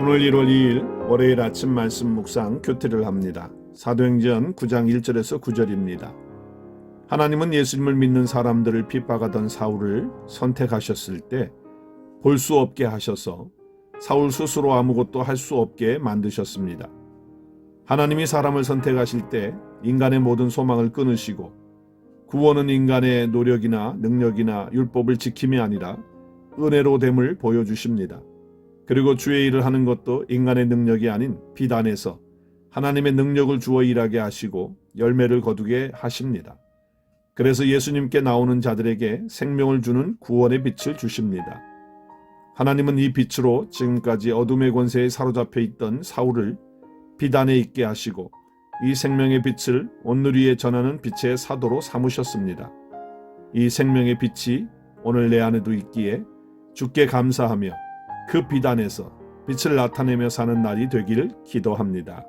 오늘 1월 2일 월요일 아침 말씀 묵상 교태를 합니다. 사도행전 9장 1절에서 9절입니다. 하나님은 예수님을 믿는 사람들을 핍박하던 사울을 선택하셨을 때 볼 수 없게 하셔서 사울 스스로 아무것도 할 수 없게 만드셨습니다. 하나님이 사람을 선택하실 때 인간의 모든 소망을 끊으시고 구원은 인간의 노력이나 능력이나 율법을 지킴이 아니라 은혜로 됨을 보여주십니다. 그리고 주의 일을 하는 것도 인간의 능력이 아닌 비단에서 하나님의 능력을 주어 일하게 하시고 열매를 거두게 하십니다. 그래서 예수님께 나오는 자들에게 생명을 주는 구원의 빛을 주십니다. 하나님은 이 빛으로 지금까지 어둠의 권세에 사로잡혀 있던 사울을 비단에 있게 하시고 이 생명의 빛을 온누리에 전하는 빛의 사도로 삼으셨습니다. 이 생명의 빛이 오늘 내 안에도 있기에 주께 감사하며 그 비단에서 빛을 나타내며 사는 날이 되기를 기도합니다.